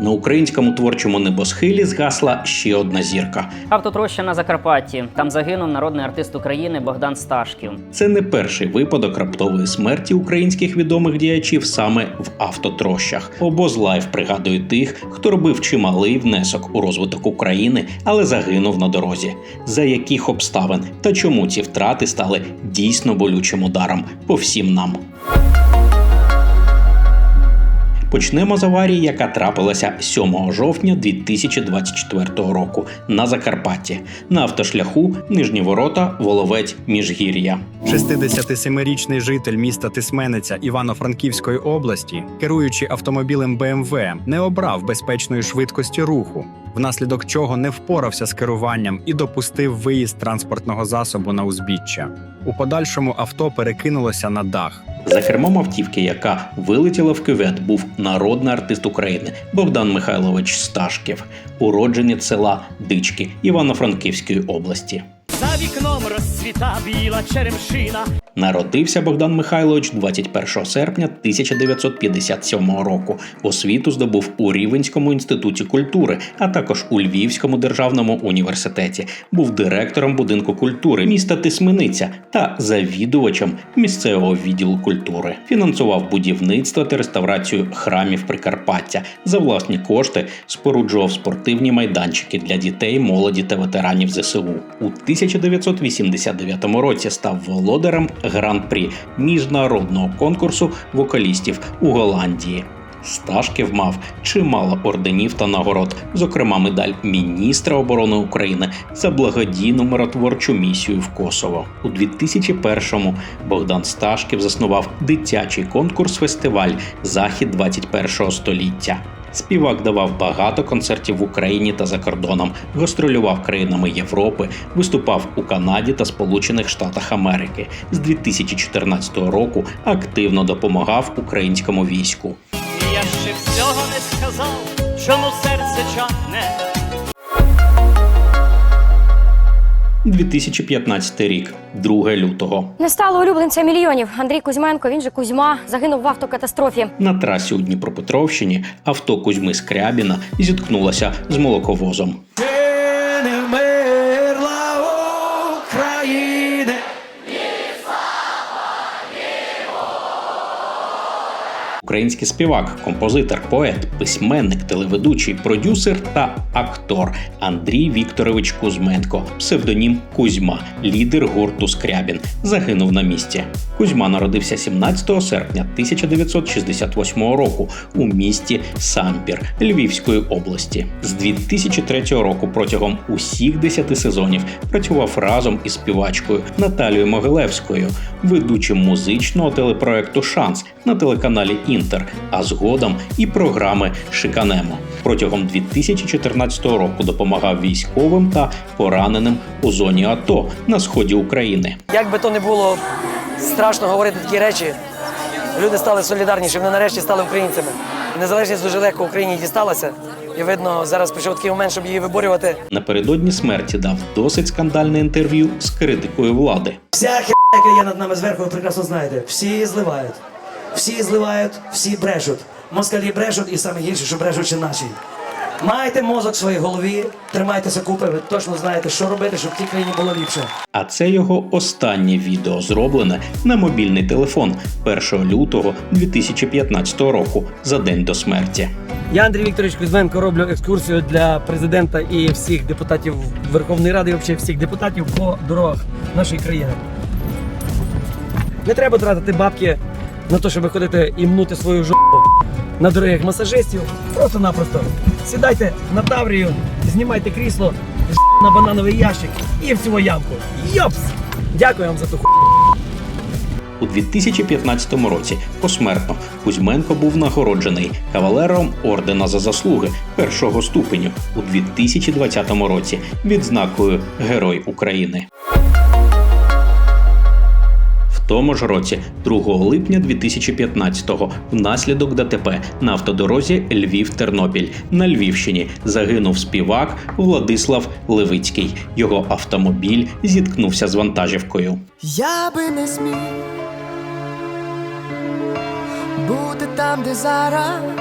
На українському творчому небосхилі згасла ще одна зірка. Автотроща на Закарпатті. Там загинув народний артист України Богдан Сташків. Це не перший випадок раптової смерті українських відомих діячів саме в автотрощах. Обоз лайф пригадує тих, хто робив чималий внесок у розвиток України, але загинув на дорозі. За яких обставин та чому ці втрати стали дійсно болючим ударом по всім нам. Почнемо з аварії, яка трапилася 7 жовтня 2024 року на Закарпатті на автошляху Нижні Ворота, Воловець, Міжгір'я. 67-річний житель міста Тисмениця Івано-Франківської області, керуючи автомобілем БМВ, не обрав безпечної швидкості руху, внаслідок чого не впорався з керуванням і допустив виїзд транспортного засобу на узбіччя. У подальшому авто перекинулося на дах. За кермом автівки, яка вилетіла в кювет, був народний артист України Богдан Михайлович Сташків, уродженець села Дички Івано-Франківської області. Вікном розцвіта біла черемшина. Народився Богдан Михайлович 21 серпня 1957 року. Освіту здобув у Рівенському інституті культури, а також у Львівському державному університеті. Був директором будинку культури міста Тисмениця та завідувачем місцевого відділу культури. Фінансував будівництво та реставрацію храмів Прикарпаття. За власні кошти споруджував спортивні майданчики для дітей, молоді та ветеранів ЗСУ. У 1989 році став володарем гран-прі міжнародного конкурсу вокалістів у Голландії. Сташків мав чимало орденів та нагород, зокрема медаль міністра оборони України за благодійну миротворчу місію в Косово. У 2001-му Богдан Сташків заснував дитячий конкурс-фестиваль Захід 21-го століття. Співак давав багато концертів в Україні та за кордоном, гастролював країнами Європи, виступав у Канаді та Сполучених Штатах Америки. З 2014 року активно допомагав українському війську. Я ще всього не сказав, чому серце чахне. 2015 рік, 2 лютого. Не стало улюбленця мільйонів. Андрій Кузьменко, він же Кузьма, загинув в автокатастрофі. На трасі у Дніпропетровщині авто Кузьми Скрябіна зіткнулося з молоковозом. Український співак, композитор, поет, письменник, телеведучий, продюсер та актор Андрій Вікторович Кузьменко, псевдонім Кузьма, лідер гурту Скрябін, загинув на місці. Кузьма народився 17 серпня 1968 року у місті Сампір Львівської області. З 2003 року протягом усіх 10 сезонів працював разом із співачкою Наталією Могилевською, ведучим музичного телепроекту Шанс на телеканалі Інтер, а згодом і програми Шиканемо. Протягом 2014 року допомагав військовим та пораненим у зоні АТО на сході України. Як би то не було страшно говорити такі речі, люди стали солідарніші, вони нарешті стали українцями. Незалежність дуже легко Україні дісталася. І видно, зараз прийшов такий момент, щоб її виборювати. Напередодні смерті дав досить скандальне інтерв'ю з критикою влади. Вся херня, яка є над нами зверху, ви прекрасно знаєте. Всі зливають. Всі зливають, всі брешуть. Москалі брешуть і саме гірше, що брешуть ще наші. Майте мозок в своїй голові, тримайтеся купи, ви точно знаєте, що робити, щоб в тій країні було ліпше. А це його останнє відео зроблене на мобільний телефон 1 лютого 2015 року за день до смерті. Я, Андрій Вікторович Кузьменко, роблю екскурсію для президента і всіх депутатів Верховної Ради, і взагалі всіх депутатів по дорогах нашої країни. Не треба тратити бабки на те, щоб ходити і мнути свою жопу на дорогих масажистів. Просто-напросто сідайте на таврію, знімайте крісло, на банановий ящик і в цю ямку. Йопс! Дякую вам за ту хуйню. У 2015 році посмертно Кузьменко був нагороджений кавалером ордена за заслуги першого ступеню у 2020 році відзнакою Герой України. Тому ж році, 2 липня 2015-го, внаслідок ДТП на автодорозі Львів-Тернопіль на Львівщині загинув співак Владислав Левицький. Його автомобіль зіткнувся з вантажівкою. Я би не зміг бути там, де зараз.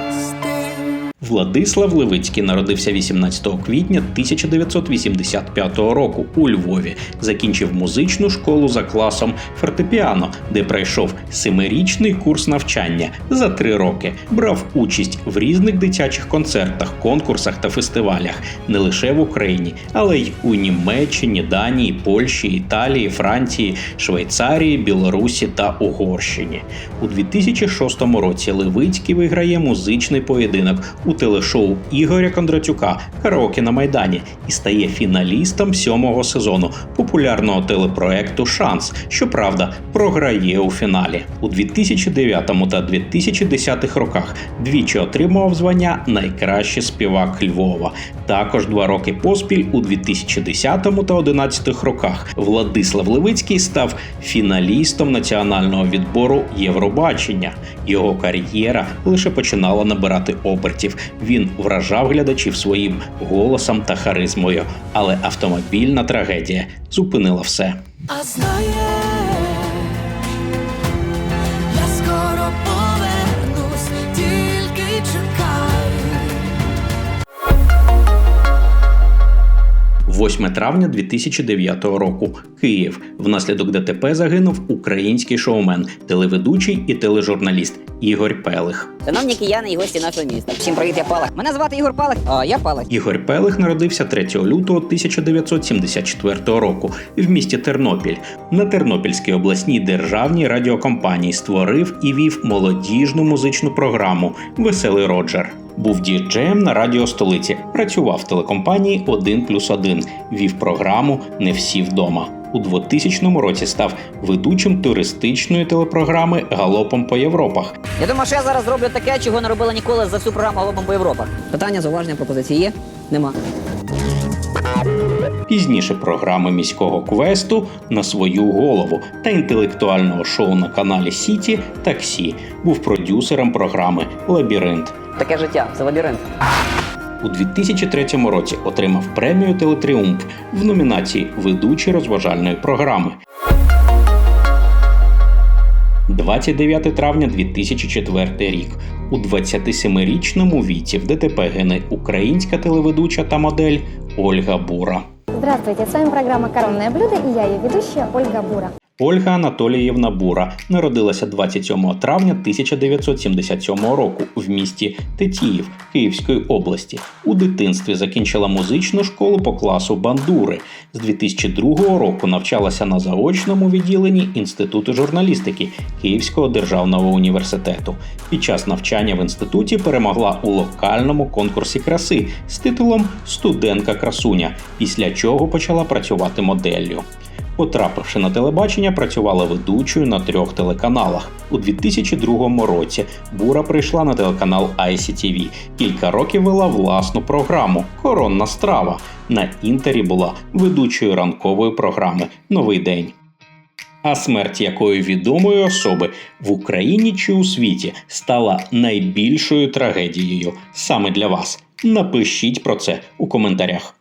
Владислав Левицький народився 18 квітня 1985 року у Львові. Закінчив музичну школу за класом фортепіано, де пройшов семирічний курс навчання за три роки. Брав участь в різних дитячих концертах, конкурсах та фестивалях не лише в Україні, але й у Німеччині, Данії, Польщі, Італії, Франції, Швейцарії, Білорусі та Угорщині. У 2006 році Левицький виграє музичний поєдинок у телешоу Ігоря Кондратюка Караоке на Майдані і стає фіналістом сьомого сезону популярного телепроекту Шанс. Щоправда, програє у фіналі. У 2009 та 2010 роках двічі отримував звання Найкращий співак Львова. Також два роки поспіль у 2010 та 2011 роках Владислав Левицький став фіналістом національного відбору Євробачення. Його кар'єра лише починала набирати обертів. Він вражав глядачів своїм голосом та харизмою, але автомобільна трагедія зупинила все. А знаєш, 8 травня 2009 року. Київ. Внаслідок ДТП загинув український шоумен, телеведучий і тележурналіст Ігор Пелих. Шановні кияни і гості нашого міста. Всім привіт, я Палах. Мене звати Ігор Палах, а я Палах. Ігор Пелих народився 3 лютого 1974 року в місті Тернопіль. На Тернопільській обласній державній радіокомпанії створив і вів молодіжну музичну програму Веселий Роджер. Був діджеєм на радіо столиці, працював в телекомпанії 1 плюс 1, вів програму Не всі вдома. У 2000 році став ведучим туристичної телепрограми Галопом по Європах. Я думаю, що я зараз зроблю таке, чого не робила ніколи за всю програму Галопом по Європах. Питання, зауваження, пропозиції є? Нема. Пізніше програми міського квесту на свою голову та інтелектуального шоу на каналі Сіті Таксі. Був продюсером програми Лабіринт. Таке життя, це лабіринт. У 2003 році отримав премію Телетріумф в номінації Ведучий розважальної програми. 29 травня 2004 рік. У 27-річному віці в ДТП гине українська телеведуча та модель Ольга Бура. Здравствуйте, с вами программа «Коронное блюдо» и я ее ведущая Ольга Бура. Ольга Анатоліївна Бура народилася 27 травня 1977 року в місті Тетіїв Київської області. У дитинстві закінчила музичну школу по класу бандури. З 2002 року навчалася на заочному відділенні Інституту журналістики Київського державного університету. Під час навчання в інституті перемогла у локальному конкурсі краси з титулом Студентка красуня, після чого почала працювати моделлю. Потрапивши на телебачення, працювала ведучою на трьох телеканалах. У 2002 році Бура прийшла на телеканал ICTV. Кілька років вела власну програму Коронна страва. На інтері була ведучою ранкової програми Новий день. А смерть якої відомої особи в Україні чи у світі стала найбільшою трагедією саме для вас. Напишіть про це у коментарях.